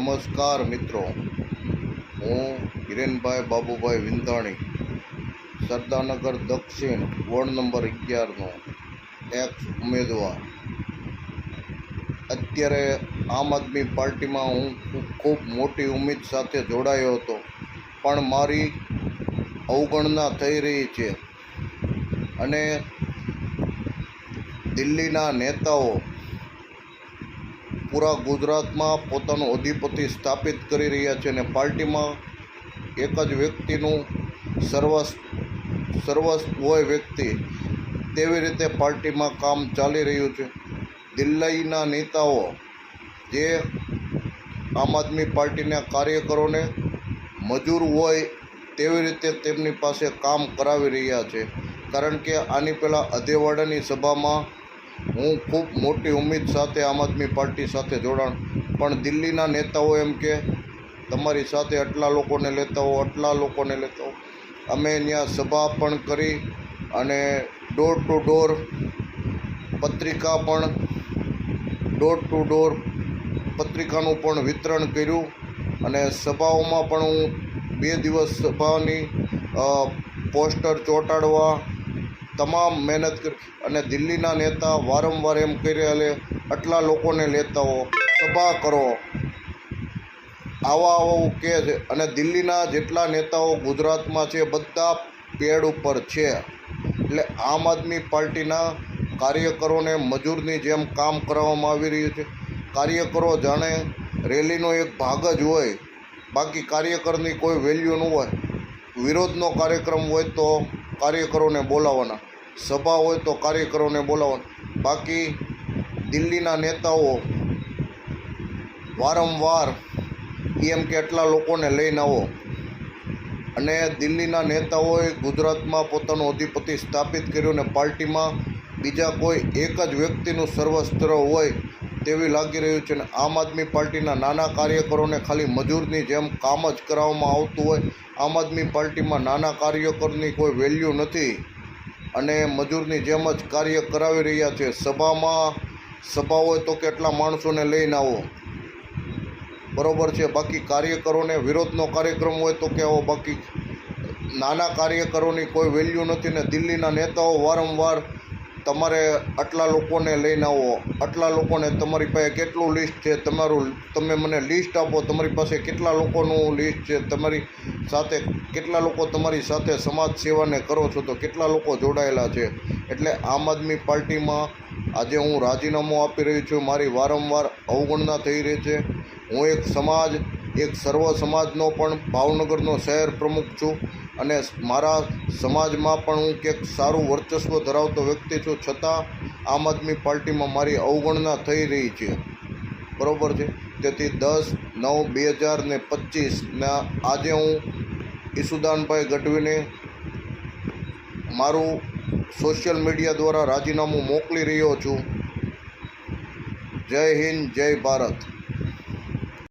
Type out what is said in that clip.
નમસ્કાર મિત્રો. હું હિરેનભાઈ બાબુભાઈ વિંધાણી, સરદારનગર દક્ષિણ વોર્ડ નંબર અગિયારનો એક્સ ઉમેદવાર. અત્યારે આમ આદમી પાર્ટીમાં હું ખૂબ મોટી ઉમેદ સાથે જોડાયો હતો, પણ મારી અવગણના થઈ રહી છે. અને દિલ્હીના નેતાઓ પૂરા ગુજરાતમાં પોતાનું અધિપતિ સ્થાપિત કરી રહ્યા છે અને પાર્ટીમાં એક જ વ્યક્તિનું સર્વસ સર્વસ્વ હોય વ્યક્તિ તેવી રીતે પાર્ટીમાં કામ ચાલી રહ્યું છે. દિલ્હીના નેતાઓ જે આમ આદમી પાર્ટીના કાર્યકરોને મજૂર હોય તેવી રીતે તેમની પાસે કામ કરાવી રહ્યા છે. કારણ કે આની પહેલાં અધેવાડાની સભામાં હું ખૂબ મોટી ઉમ્મીદ સાથે આમ આદમી પાર્ટી સાથે જોડાણ. પણ દિલ્હીના નેતાઓ એમ કે, તમારી સાથે આટલા લોકોને લેતા હો, આટલા લોકોને લેતા હો. અમે ત્યાં સભા પણ કરી અને ડોર ટુ ડોર પત્રિકા પણ ડોર ટુ ડોર પત્રિકાનું પણ વિતરણ કર્યું. અને સભાઓમાં પણ હું બે દિવસ સભાની પોસ્ટર ચોંટાડવા તમામ મહેનત કરી અને દિલ્હીના નેતા વારંવાર એમ કરી રહ્યા આટલા લોકોને લેતા હો સભા કરો. આવા આવું કહે છે અને દિલ્હીના જેટલા નેતાઓ ગુજરાતમાં છે, બધા પેડ ઉપર છે. એટલે આમ આદમી પાર્ટીના કાર્યકરોને મજૂરની જેમ કામ કરાવવામાં આવી રહ્યું છે. કાર્યકરો જાણે રેલીનો એક ભાગ જ હોય, બાકી કાર્યકરની કોઈ વેલ્યુ ન હોય. વિરોધનો કાર્યક્રમ હોય તો કાર્યકરોને બોલાવવાના. સભા હોય તો કાર્યકરોને બોલાવવાના. બાકી દિલ્હીના નેતાઓ વારંવાર એમ કે એટલા લોકોને લઈને આવો. અને દિલ્હીના નેતાઓએ ગુજરાતમાં પોતાનું અધિપતિ સ્થાપિત કર્યું અને પાર્ટીમાં બીજા કોઈ એક જ વ્યક્તિનું સર્વસ્ત્ર હોય તેવી લાગી રહ્યું છે અને આમ આદમી પાર્ટીના નાના કાર્યકરોને ખાલી મજૂરની જેમ કામ જ કરાવવામાં આવતું હોય, આમ આદમી પાર્ટીમાં નાના કાર્યકરની કોઈ વેલ્યુ નથી અને મજૂરની જેમ જ કાર્ય કરાવી રહ્યા છે. સભામાં સભા હોય તો કેટલા માણસોને લઈને આવો? બરોબર છે. બાકી કાર્યકરોને વિરોધનો કાર્યક્રમ હોય તો કે બાકી નાના કાર્યકરોની કોઈ વેલ્યુ નથી ને દિલ્હીના નેતાઓ વારંવાર તમારે આટલા લોકોને લઈને આવો, આટલા લોકોને તમારી પાસે કેટલું લિસ્ટ છે તમારું, તમે મને લિસ્ટ આપો, તમારી પાસે કેટલા લોકોનું લિસ્ટ છે, તમારી સાથે કેટલા લોકો તમારી સાથે સમાજ સેવાને કરો છો તો કેટલા લોકો જોડાયેલા છે? એટલે આમ આદમી પાર્ટીમાં આજે હું રાજીનામું આપી રહ્યો છું, મારી વારંવાર અવગણના થઈ રહી છે. હું એક સમાજ, એક સર્વ સમાજનો પણ ભાવનગરનો શહેર પ્રમુખ છું. અને મારા સમાજમાં પણ હું કંઈક સારું વર્ચસ્વ ધરાવતો વ્યક્તિ છું, છતાં આમ આદમી પાર્ટીમાં મારી અવગણના થઈ રહી છે. બરાબર છે? તેથી દસ નવ બે હજાર ને પચીસના આજે હું ઈસુદાનભાઈ ગઢવીને મારું સોશિયલ મીડિયા દ્વારા રાજીનામું મોકલી રહ્યો છું. જય હિન્દ, જય ભારત.